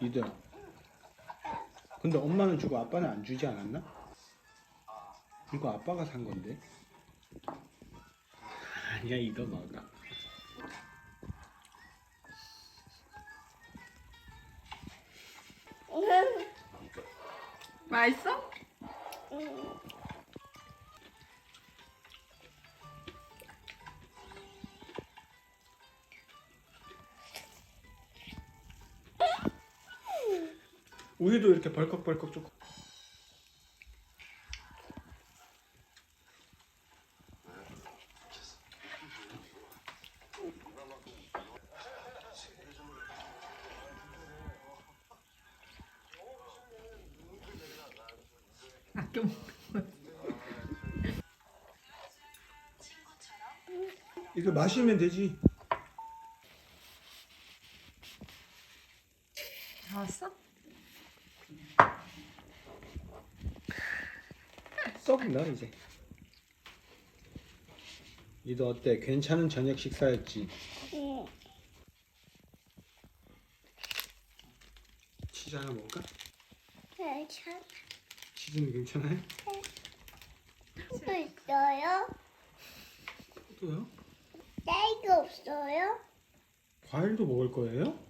이들. 근데 엄마는 주고 아빠는 안 주지 않았나? 이거 아빠가 산 건데. 아니야 이거 먹어. 맛있어? 우유도 이렇게 벌컥벌컥 조금. 아껴 먹 이거 마시면 되지. 다 왔어? 썩나 이제. 이도 어때? 괜찮은 저녁 식사였지. 응. 치즈 하나 먹을까? 괜찮아. 치즈는 괜찮아요? 또 있어요? 또요? 딸기 없어요? 과일도 먹을 거예요? 네.